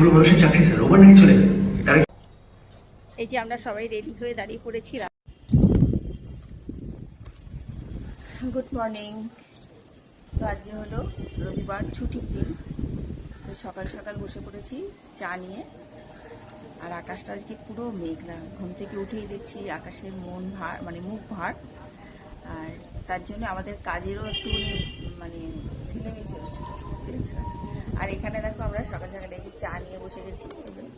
বড় মানুষের চাকরি স্যার ওভারনাইট চলে যাবে এই যে আমরা সবাই রেডি হয়ে দাঁড়িয়ে পড়েছি গুড মর্নিং তো আজকে হলো রবিবার ছুটির দিন। তো সকাল সকাল বসে পড়েছি চা নিয়ে। আর আকাশটা আজকে পুরো মেঘলা। ঘুম থেকে উঠেই দেখছি আকাশের মন ভার মানে মুখ ভার। আর তার জন্য আমাদের কাজেরও একটু মানে ঢিলেমি চলছে। ঠিক আছে? আর এখানে দেখো আমরা সকাল সকাল এই যে চা নিয়ে বসে গেছি।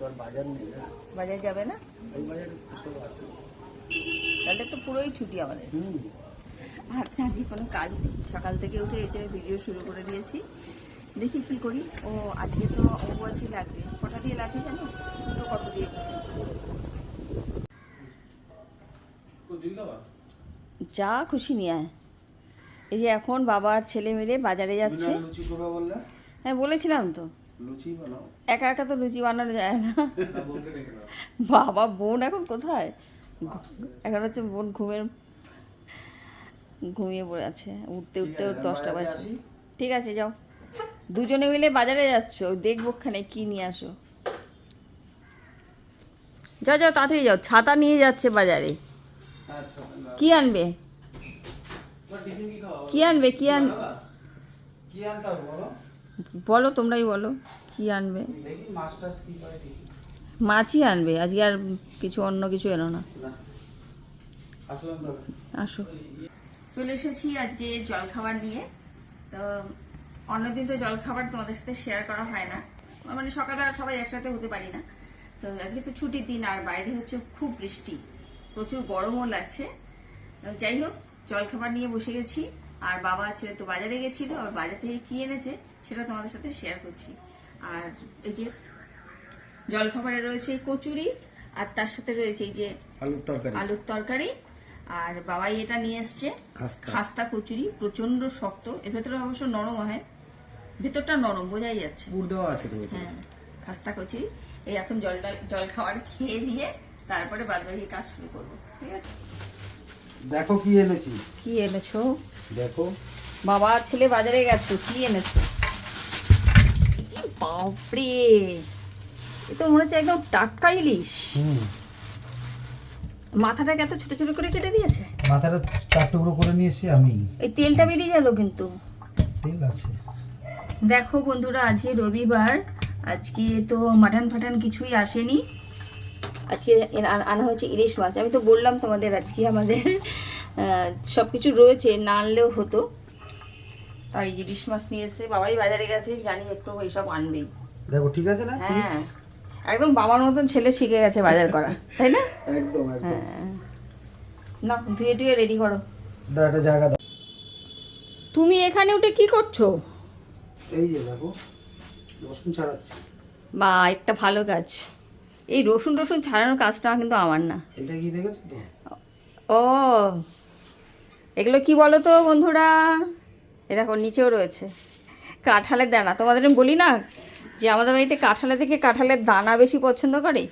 তোর বাজার নেই না? যাবে না? ওই বাজার সব আছে। তাহলে তো পুরোই ছুটি আমাদের। হুম। আর আজকে কোনো কাজ নেই। সকাল থেকে উঠে এই যে ভিডিও শুরু করে দিয়েছি। দেখি কি করি। ও আজকে তো অম্বুবাচী লাগবে। কটা দিয়ে লাগবে জানো? দুটো কত দিয়ে যা খুশি নিয়ে আয়। এই যে এখন বাবা আর ছেলে মিলে বাজারে যাচ্ছে। হ্যাঁ বলেছিলাম তো। লুচি বানাও। একা একা তো লুচি বানানো যায় না। দাও। বাবা বোন এখন কোথায়? এখন হচ্ছে বোন ঘুমের ঘুমিয়ে পড়ে আছে। উঠতে উঠতে ওর দশটা বাজে ঠিক আছে যাও। দুজনে মিলে বাজারে যাচ্ছ দেখব খানে কি নিয়ে আসো। যাও যাও তাড়াতাড়ি যাও। ছাতা নিয়ে যাচ্ছে বাজারে। আচ্ছা কি আনবে? কি আনবে? কি আন কি আনতে হবে বলো তোমরাই বলো কি আনবে? মাছই আনবে আজকে আর কিছু অন্য কিছু এনো না। আসো। চলে এসেছি আজকে জলখাবার নিয়ে। তো অন্যদিন তো জলখাবার তোমাদের সাথে শেয়ার করা হয় না। মানে সকালে আর সবাই একসাথে হতে পারি না। তো আজকে তো ছুটির দিন আর বাইরে হচ্ছে খুব বৃষ্টি। প্রচুর গরমও লাগছে। যাই হোক জলখাবার নিয়ে বসে গেছি। আর বাবা ছেলে তো বাজারে গেছিল। আর বাজার থেকে কি এনেছে? সেটা তোমাদের সাথে শেয়ার করছি। আর এই যে জলখাবারে রয়েছে কচুরি আর তার সাথে রয়েছে এই যে আলুর তরকারি। আলুর তরকারি। আর বাবাই এটা নিয়ে এসছে। খাস্তা। কচুরি প্রচণ্ড শক্ত। এর ভেতরে অবশ্য নরম হয়। ভেতরটা নরম বোঝাই যাচ্ছে। পুর দেওয়া আছে তো হ্যাঁ খাস্তা কচুরি। এই এখন জলটা জল খাবার খেয়ে দিয়ে তারপরে বাদ বাকি কাজ শুরু করব। ঠিক আছে? দেখো কি এনেছি। কি এনেছো? দেখো। বাবা ছেলে বাজারে গেছো কি এনেছো? বাপরে এ তো মনে হচ্ছে একদম টাটকা ইলিশ। মাথাটাকে এত ছোট ছোট করে কেটে দিয়েছে? মাথাটা চার টুকরো করে নিয়েছি আমি। এই তেলটা বেরিয়ে গেল কিন্তু। তেল আছে। দেখো বন্ধুরা আজকে রবিবার। আজকে তো মাটন ফাটান কিছুই আসেনি। আজকে আনা হচ্ছে ইলিশ মাছ। আমি তো বললাম তোমাদের আজকে আমাদের সব কিছু রয়েছে না আনলেও হতো। তাই ইলিশ মাছ নিয়ে এসছে বাবাই বাজারে গেছে জানি একটু এইসব আনবেই দেখো ঠিক আছে না? হ্যাঁ। একদম বাবার মতন ছেলে শিখে গেছে বাজার করা তাই না? একদম একদম। হ্যাঁ। না ধুয়ে টুয়ে রেডি করো। দাও একটা জায়গা দাও। তুমি এখানে উঠে কি করছ? এই যে দেখো রসুন ছাড়াচ্ছি। বা একটা ভালো কাজ। এই রসুন রসুন ছাড়ানোর কাজটা কিন্তু আমার না। এটা কি দেখেছ তো? ও এগুলো কি বলো তো বন্ধুরা? এ দেখো নিচেও রয়েছে। কাঁঠালের দানা। তোমাদের আমি বলি না যে আমাদের বাড়িতে কাঁঠালে থেকে কাঁঠালের দানা বেশি পছন্দ করে?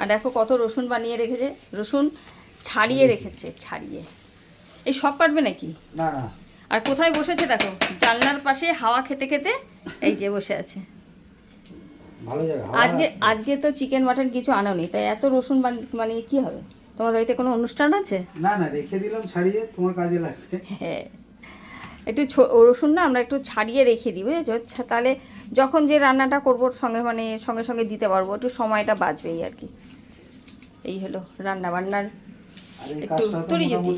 আর দেখো কত রসুন বানিয়ে রেখেছে। রসুন ছাড়িয়ে রেখেছে ছাড়িয়ে। এই সব কাটবে নাকি? না না। আর কোথায় বসেছে দেখো? জানলার পাশে হাওয়া খেতে খেতে এই যে বসে আছে। আজকে আজকে তো চিকেন মাটন কিছু আনো আনোনি তাই এত রসুন মানে কি হবে? তোমার বাড়িতে কোনো অনুষ্ঠান আছে? না না রেখে দিলাম ছাড়িয়ে তোমার কাজে লাগবে। হ্যাঁ। একটু ছো- রসুন না আমরা একটু ছাড়িয়ে রেখে দিই বুঝেছ? তাহলে যখন যে রান্নাটা করব সঙ্গে মানে সঙ্গে সঙ্গে দিতে পারব একটু সময়টা বাঁচবেই আর কি। এই হলো রান্না বান্নার একটু কাজটা যদি।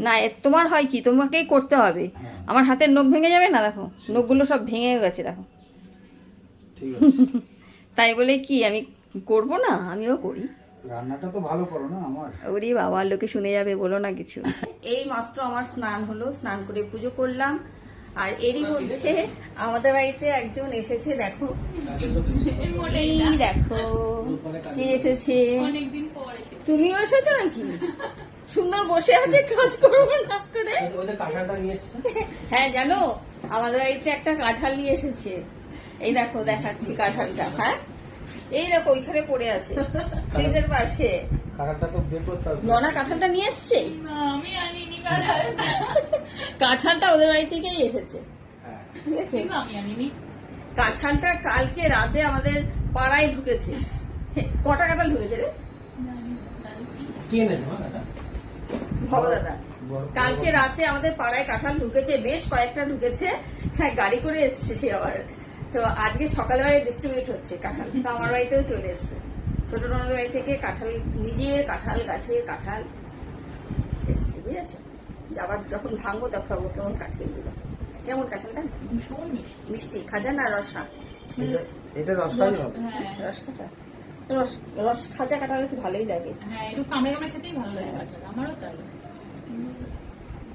না এ- তোমার হয় কি? তোমাকেই করতে হবে। হ্যাঁ। আমার হাতের নখ ভেঙে যাবে না দেখো? নখগুলো সব ভেঙে গেছে দেখো। তাই বলে কি আমি করব না? আমিও করি। রান্নাটা তো ভালো করো না আমার। ওরে বাবা লোকে শুনে যাবে বলো না কিছু। এই মাত্র আমার স্নান হলো স্নান করে পুজো করলাম। আর এরই মধ্যে আমাদের বাড়িতে একজন এসেছে দেখো। এই দেখো কি এসেছে? তুমিও এসেছ নাকি? সুন্দর বসে আছে কাজ করব না করে। কাঁঠালটা নিয়ে এসছি। হ্যাঁ জানো আমাদের বাড়িতে একটা কাঁঠাল নিয়ে এসেছে। এই দেখো দেখাচ্ছি কাঁঠালটা হ্যাঁ? এই দেখো ওইখানে পড়ে আছে। ফ্রিজের পাশে। কাঁঠালটা তো বের করতে হবে। ননা কাঁঠালটা নিয়ে এসছে? কাঁঠালটা ওদের বাড়ি থেকেই এসেছে। হ্যাঁ। ঠিক আছে কাঁঠালটা কালকে রাতে আমাদের পাড়ায় ঢুকেছে। কটা কাঁঠাল ঢুকেছে রে? কে এনেছে দাদা ভগদাদা। কালকে রাতে আমাদের পাড়ায় কাঁঠাল ঢুকেছে বেশ কয়েকটা ঢুকেছে। হ্যাঁ গাড়ি করে এসছে সে আবার। তো আজকে সকালবেলায় ডিস্ট্রিবিউট হচ্ছে কাঁঠাল। তো আমার বাড়িতেও চলে এসছে। ছোট ননদের বাড়ি থেকে কাঁঠাল নিজের কাঁঠাল গাছের কাঁঠাল এসছে বুঝেছ? আবার যখন ভাঙবো দেখাবো কেমন কাঁঠালগুলো কেমন কাঁঠালটা মিষ্টি খাজা না রসা? এটা- এটা রসাই হ্যাঁ। রস রস রস খাজা কাঁঠাল তো ভালোই লাগে। হ্যাঁ একটু কামড়ে কামড়ে খেতেই ভালো লাগে আমারও তাই।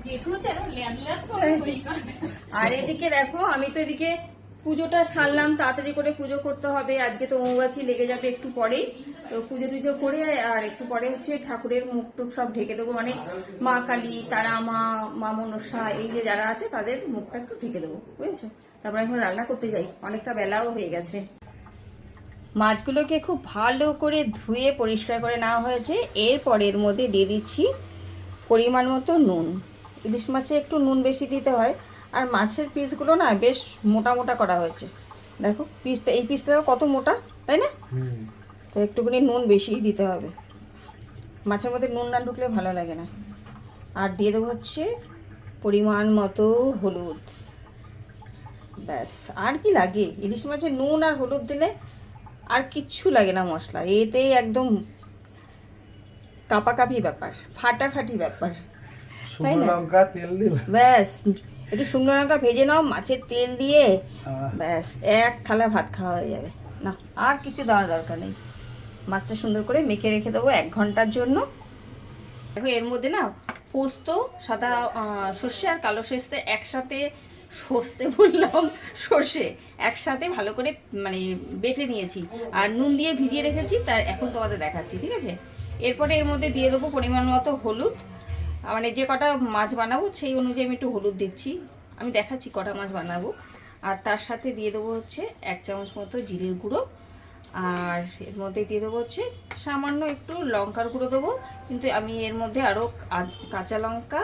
জেঠুরও যেন ল্যাদ ল্যাদ করে ওই কাঁঠাল। আর এদিকে দেখো আমি তো এদিকে পুজোটা সারলাম, তাড়াতাড়ি করে পুজো করতে হবে, আজকে তো মৌগাছি লেগে যাবে একটু পরেই। তো পুজো টুজো করে আর একটু পরে হচ্ছে ঠাকুরের মুখ টুক সব ঢেকে দেবো মানে মা কালী, তারা মা মা মনসা, এই যে যারা আছে তাদের মুখটা একটু ঢেকে দেবো, বুঝেছ? তারপরে এখন রান্না করতে যাই, অনেকটা বেলাও হয়ে গেছে। মাছগুলোকে খুব ভালো করে ধুয়ে পরিষ্কার করে নেওয়া হয়েছে, এরপর এর মধ্যে দিয়ে দিচ্ছি পরিমাণ মতো নুন। ইলিশ মাছে একটু নুন বেশি দিতে হয় আর মাছের পিসগুলো না বেশ মোটা মোটা করা হয়েছে। দেখো পিসটা এই পিসটাও কত মোটা তাই না? তো একটুখানি নুন বেশিই দিতে হবে। মাছের মধ্যে নুন না ঢুকলে ভালো লাগে না। আর দিয়ে দেবো হচ্ছে পরিমাণ মতো হলুদ। ব্যাস আর কি লাগে? ইলিশ মাছে নুন আর হলুদ দিলে আর কিচ্ছু লাগে না মশলা। এতেই একদম কাপাকাপি ব্যাপার ফাটাফাটি ব্যাপার। তাই না? লঙ্কা তেল ব্যাস একটু শুকনো লঙ্কা ভেজে নাও মাছের তেল দিয়ে ব্যাস এক থালা ভাত খাওয়া হয়ে যাবে। না আর কিছু দেওয়ার দরকার নেই। মাছটা সুন্দর করে মেখে রেখে দেবো এক ঘণ্টার জন্য। দেখো এর মধ্যে না পোস্ত সাদা সর্ষে আর কালো সর্ষে একসাথে সস্তে বললাম সর্ষে একসাথে ভালো করে মানে বেটে নিয়েছি। আর নুন দিয়ে ভিজিয়ে রেখেছি তার এখন তোমাদের দেখাচ্ছি ঠিক আছে? এরপরে এর মধ্যে দিয়ে দেবো পরিমাণ মতো হলুদ মানে যে কটা মাছ বানাবো সেই অনুযায়ী আমি একটু হলুদ দিচ্ছি। আমি দেখাচ্ছি কটা মাছ বানাবো। আর তার সাথে দিয়ে দেবো হচ্ছে এক চামচ মতো জিরের গুঁড়ো। আর এর মধ্যে দিয়ে দেবো হচ্ছে সামান্য একটু লঙ্কার গুঁড়ো দেবো। কিন্তু আমি এর মধ্যে আরও কাঁচা লঙ্কা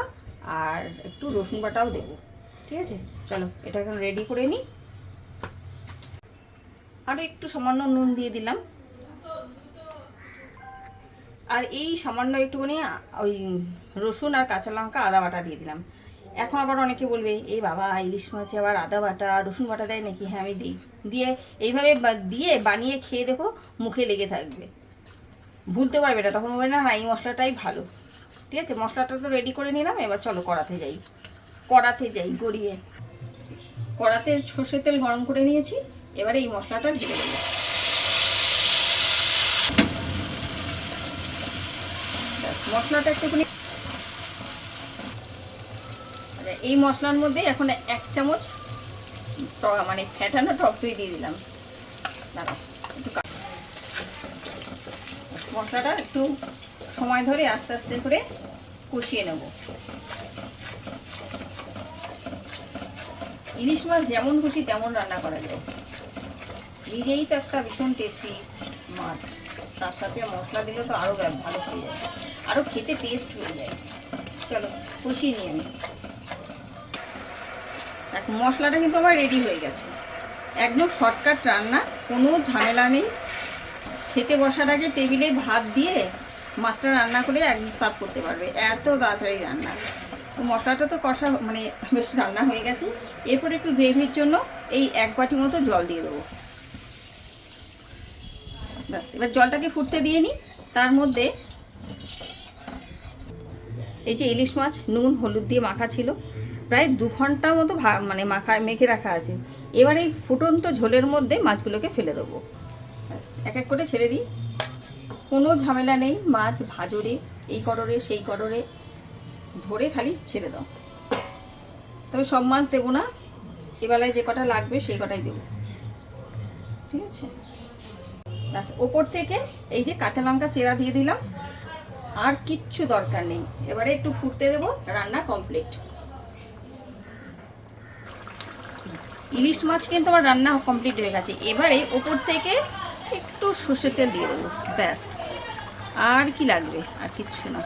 আর একটু রসুন বাটাও দেবো। ঠিক আছে? চলো এটা এখন রেডি করে নিই। আরও একটু সামান্য নুন দিয়ে দিলাম। আর এই সামান্য একটুখানি ওই রসুন আর কাঁচা লঙ্কা আদা বাটা দিয়ে দিলাম। এখন আবার অনেকে বলবে এই বাবা, ইলিশ মাছে আবার আদা বাটা, রসুন বাটা দেয় নাকি? হ্যাঁ আমি দিই। দিয়ে এইভাবে দিয়ে বানিয়ে খেয়ে দেখো মুখে লেগে থাকবে। ভুলতে পারবে না, তখন বলবে, না না, এই মশলাটাই ভালো। ঠিক আছে, মশলাটা তো রেডি করে নিলাম, এবার চলো কড়াতে যাই। কড়াতে যাই, গড়িয়ে। কড়াতে সর্ষের তেল গরম করে নিয়েছি, এবারে এই মশলাটা ঢেলে দেবো ব্যাস, মশলাটা একটুখানি আচ্ছা, এই মশলার মধ্যে এখন এক চামচ মানে ফ্যাটানো টক দই দিয়ে দিলাম। একটু মশলাটা একটু সময় ধরে আস্তে আস্তে করে কষিয়ে নেব। ইলিশ মাছ যেমন খুশি তেমন রান্না করা যায়। নিজেই তো একটা ভীষণ টেস্টি মাছ। তার সাথে মশলা দিলে তো আরও ভালো হয়ে যায়। আরও খেতে টেস্ট হয়ে যায়। চলো, কষিয়ে নিই আমি। দেখো, মশলাটা কিন্তু আমার রেডি হয়ে গেছে। একদম শর্টকাট রান্না, কোনো ঝামেলা নেই। খেতে বসার আগে টেবিলে ভাত দিয়ে মাছটা রান্না করে একদম সার্ভ করতে পারবে। এত তাড়াতাড়ি রান্না। মশলাটা তো কষা মানে বেশ রান্না হয়ে গেছে। এরপর একটু গ্রেভির জন্য এই এক বাটি মতো জল দিয়ে দেবো। ব্যাস, এবার জলটাকে ফুটতে দিয়ে নিই। তার মধ্যে এই যে ইলিশ মাছ, নুন, হলুদ দিয়ে মাখা ছিল। প্রায় দু ঘণ্টার মতো মানে মাখা, মেখে রাখা আছে। এবার এই ফুটন্ত ঝোলের মধ্যে মাছগুলোকে ফেলে দেবো। এক এক করে ছেড়ে দিই। কোনো ঝামেলা নেই। মাছ ভাজরে, এই কররে, সেই কররে। ধরে খালি ছেড়ে দাও। তবে সব মাছ দেবো না। এবেলায় যে কটা লাগবে সেই কটাই দেবো। ঠিক আছে? ব্যাস, ওপর থেকে এই যে কাঁচা লঙ্কা চেরা দিয়ে দিলাম। আর কিচ্ছু দরকার নেই। এবারে একটু ফুটতে দেবো রান্না কমপ্লিট ইলিশ মাছ কিন্তু আমার রান্না কমপ্লিট হয়ে গেছে। এবারে ওপর থেকে একটু সর্ষে তেল দিয়ে দেবো ব্যাস। আর কি লাগবে? আর কিচ্ছু না।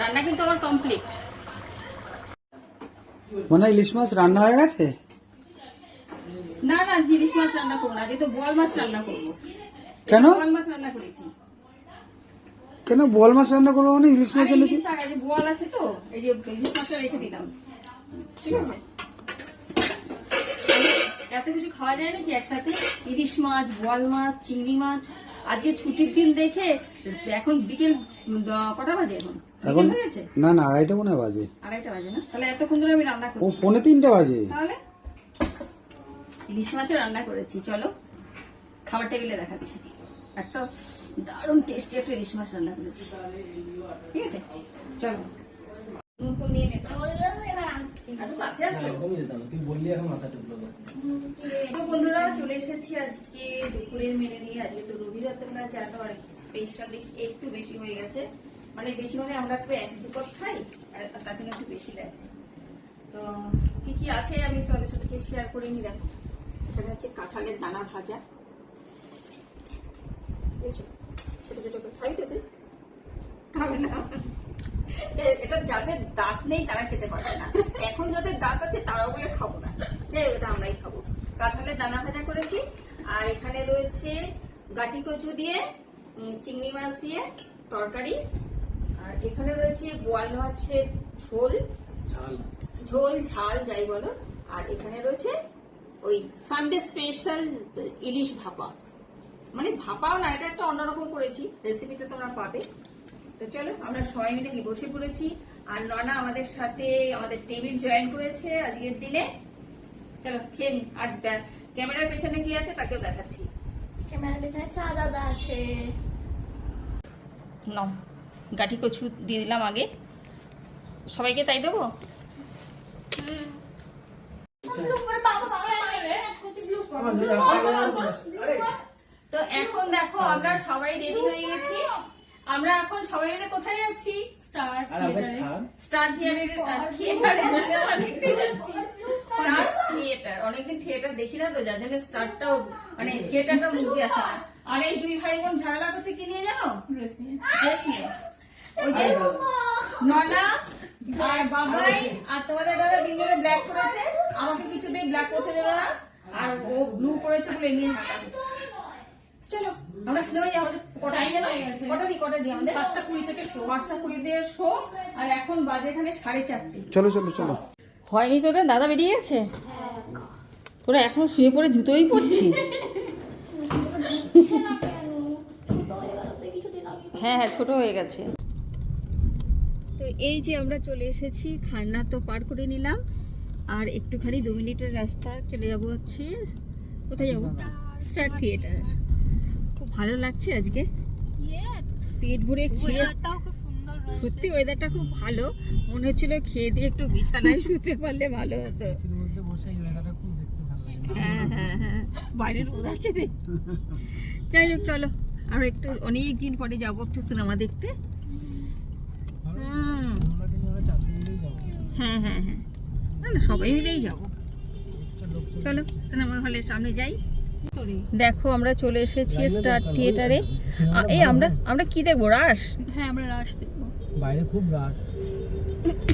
রান্না কিন্তু আমার কমপ্লিট মনে হয় ইলিশ মাছ রান্না হয়ে গেছে? না না ইলিশ মাছ রান্না করব না আজকে তো বোয়াল মাছ রান্না করব। কেন? বোয়াল মাছ রান্না করেছি। কেন বল মাছ রান্না করব মানে? ইলিশ মাছ এনেছি। বোয়াল আছে তো এই যে ইলিশ মাছটা রেখে দিলাম। ঠিক আছে? এত কিছু খাওয়া যায় নাকি একসাথে? ইলিশ মাছ বোয়াল মাছ চিংড়ি মাছ। আজকে ছুটির দিন দেখে এখন বিকেল কটা বাজে এখন? না না আড়াইটা মনে বাজে। আড়াইটা বাজে না? তাহলে এতক্ষণ ধরে আমি রান্না ও করছি। পৌনে তিনটে বাজে। তাহলে? ইলিশ মাছও রান্না করেছি চলো। খাবার টেবিলে দেখাচ্ছি। একটা দারুণ টেস্টি একটা ইলিশ মাছ রান্না করেছি। ঠিক আছে? চলো। নিয়ে? তো চলে এসেছি আজকে মেনে নিয়ে। আজকে তো একটু বেশি হয়ে গেছে। মানে বেশি মানে আমরা একটু এক খাই একটু বেশি তো কি কি আছে আমি সাথে শেয়ার করে নি দেখো। এখানে হচ্ছে কাঁঠালের দানা ভাজা বুঝেছ? ছোট ছোট করে খাই তো তুই? খাবে না। এটা যাদের দাঁত নেই তারা খেতে পারবে না। এখন যাদের দাঁত আছে তারাও বলে খাব না। যাই ওটা আমরাই খাব। কাঁঠালের দানা ভাজা করেছি আর এখানে রয়েছে গাটি কচু দিয়ে চিংড়ি মাছ দিয়ে তরকারি। আর এখানে রয়েছে বোয়াল মাছের ঝোল। ঝোল। ঝাল যাই বলো। আর এখানে রয়েছে ওই সানডে স্পেশাল ইলিশ ভাপা। মানে ভাপাও না এটা একটা অন্যরকম করেছি। রেসিপিটা তোমরা পাবে। তো চলো আমরা সবাই মিলে গিয়ে বসে পড়েছি। আর ননা আমাদের সাথে আমাদের টেবিল জয়েন করেছে আজকের দিনে। চলো খেয়ে নি। আর ক্যামেরার পেছনে কি আছে তাকেও দেখাচ্ছি। ক্যামেরা পেছনে চা দাদা আছে। নাও গাঠি কচু দিয়ে দিলাম আগে। সবাইকে তাই দেবো? তো এখন দেখো আমরা সবাই রেডি হয়ে গেছি। আমরা এখন সবাই মিলে কোথায় যাচ্ছি স্টার স্টার থিয়েটারে থিয়েটারে সিনেমা দেখতে যাচ্ছি। স্টার থিয়েটার অনেকদিন থিয়েটার দেখি না তো যার জন্য স্টারটাও মানে থিয়েটারটা মুক্তি আসে না। আর এই দুই ভাই বোন ঝামেলা করছে কি নিয়ে জানো? ড্রেস নিয়ে। ওই যে ননা আর বাবাই আর তোমাদের দাদা তিনজনে ব্ল্যাক করেছে আমাকে কিছুতেই ব্ল্যাক করতে দেবো না। আর ও ব্লু করেছে বলে নিয়ে হাঁটা দিচ্ছে চলো আমরা আমাদের কটা দিয়ে কটা কটা আমাদের? পাঁচটা কুড়ি থেকে শো। পাঁচটা শো আর এখন বাজে এখানে সাড়ে চারটে। চলো চলো চলো। হয়নি তোদের? দাদা বেরিয়ে গেছে? তোরা এখন শুয়ে পড়ে জুতোই পরছিস? হ্যাঁ হ্যাঁ ছোট হয়ে গেছে। তো এই যে আমরা চলে এসেছি খান্না তো পার করে নিলাম। আর একটুখানি দু মিনিটের রাস্তা চলে যাব হচ্ছে কোথায় যাব? Star theatre. ভালো লাগছে আজকে? পেট ভরে খেয়ে সত্যি ওয়েদারটা খুব ভালো। মনে হচ্ছিল খেয়ে দিয়ে একটু বিছানায় শুতে পারলে ভালো হতো। হ্যাঁ হ্যাঁ হ্যাঁ। বাইরে রোদ আছে রে যাই হোক চলো। আর একটু অনেক দিন পরে যাব একটু সিনেমা দেখতে। হুম। হ্যাঁ হ্যাঁ হ্যাঁ। না না সবাই মিলেই যাব। চলো সিনেমা হলের সামনে যাই। দেখো আমরা চলে এসেছি স্টার থিয়েটারে এই আমরা আমরা কি দেখব? রাস হ্যাঁ আমরা রাশ দেখব। বাইরে খুব রাশ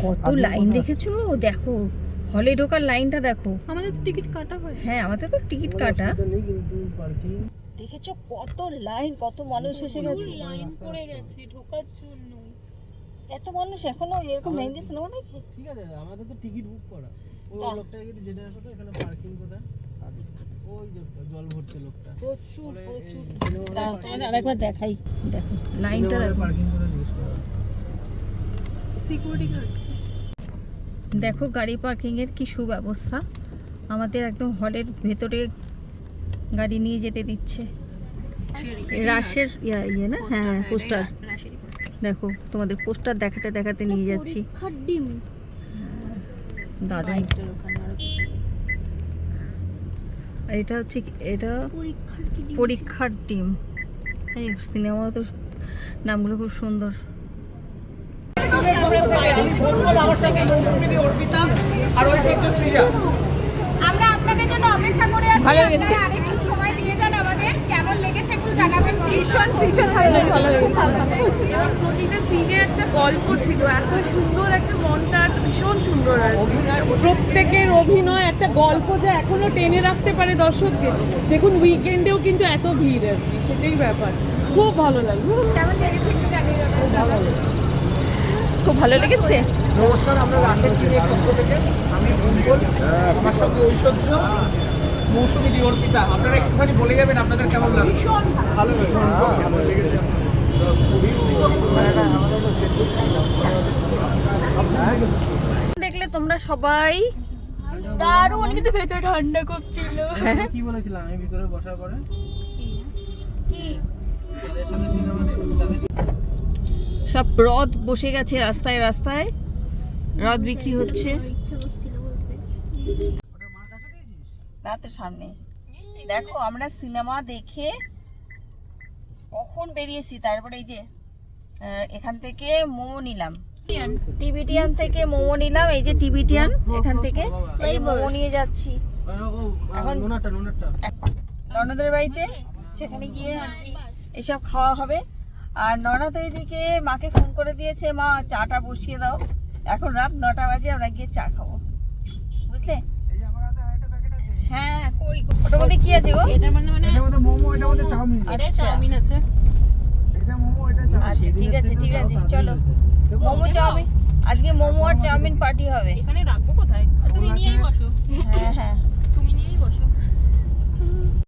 কত লাইন দেখেছ? দেখো হলে ঢোকার লাইনটা দেখো। আমাদের তো টিকিট কাটা হয়। হ্যাঁ আমাদের তো টিকিট কাটা। দেখেছ কত লাইন কত মানুষ এসে গেছে? লাইন পড়ে গেছে ঢোকার জন্য। এত মানুষ এখনও এরকম লাইন দিয়ে সিনেমা দেখে? ঠিক আছে আমাদের তো টিকিট বুক করা। ওই। লোকটা জেনে তো এখানে পার্কিং কোথায়? ওই যে জল ভরছে লোকটা। প্রচুর প্রচুর। তোমাদের আরেকবার দেখাই। দেখো লাইনটা দেখো। পার্কিং করে জিজ্ঞেস করো। সিকিউরিটি গার্ড দেখো গাড়ি পার্কিং এর কি সুব্যবস্থা। আমাদের একদম হলের ভেতরে গাড়ি নিয়ে যেতে দিচ্ছে। রাশের ইয়া ইয়ে না? হ্যাঁ পোস্টার দেখো তোমাদের পোস্টার দেখাতে দেখাতে নিয়ে যাচ্ছি। দারুণ। আর এটা হচ্ছে এটা পরীক্ষার টিম এই সিনেমা তো নামগুলো খুব সুন্দর। আমরা আপনাদের জন্য অপেক্ষা করে আছি আপনারা আরেকটু সময় দিয়ে যান আমাদের কেমন লেগেছে একটু জানাবেন ভীষণ ভীষণ ভালো লেগেছে। এবং প্রতিটা সিনে একটা গল্প ছিল এত সুন্দর একটা মন্টাজ ভীষণ সুন্দর আর। প্রত্যেকের অভিনয় একটা গল্প যে এখনও টেনে রাখতে পারে দর্শককে। দেখুন উইকেন্ডেও কিন্তু এত ভিড় আর কি সেটাই ব্যাপার। খুব ভালো লাগল। কেমন লেগেছে একটু জানিয়ে খুব ভালো লেগেছে? নমস্কার আমরা রাশেদ টিমের পক্ষ থেকে। আমি আমার সঙ্গে ঐশ্বর্য। মৌসুমী দি অর্পিতা আপনারা একটুখানি বলে যাবেন আপনাদের কেমন লাগে ভীষণ ভালো। ভালো লেগেছে। দেখলে তোমরা সবাই দারুণ কিন্তু ভেতরে ঠান্ডা খুব ছিল। কি বলেছিলাম? আমি ভিতরে বসার পরে? কি? সব রথ বসে গেছে রাস্তায় রাস্তায় রথ বিক্রি হচ্ছে। রাতের সামনে। দেখো, আমরা সিনেমা দেখে কখন বেরিয়েছি, তারপরে এই যে এখান থেকে মোমো নিলাম। টিবিটিয়ান থেকে মোমো নিলাম, এই যে টিবিটিয়ান এখান থেকে। এই মোমো নিয়ে যাচ্ছি। এখন ননদের বাড়িতে, সেখানে গিয়ে আর কি এসব খাওয়া হবে। আর ননদ এদিকে মাকে ফোন করে দিয়েছে, মা, চাটা বসিয়ে দাও। এখন রাত নটা বাজে, আমরা গিয়ে চা খাব। বুঝলে এই যে আমার হাতে আরেকটা প্যাকেট আছে হ্যাঁ কই ওটার মধ্যে কি আছে গো? এটার মানে মানে এটার মধ্যে মোমো এটার মধ্যে চাউমিন। এটা আচ্ছা। চাউমিন আছে। এটা মোমো এটা চাউমিন। আচ্ছা ঠিক আছে ঠিক আছে চলো। মোমো চাউমিন। আজকে মোমো আর চাউমিন পার্টি হবে। এখানে রাখব কোথায়? তুমি নিয়েই বসো। হ্যাঁ হ্যাঁ।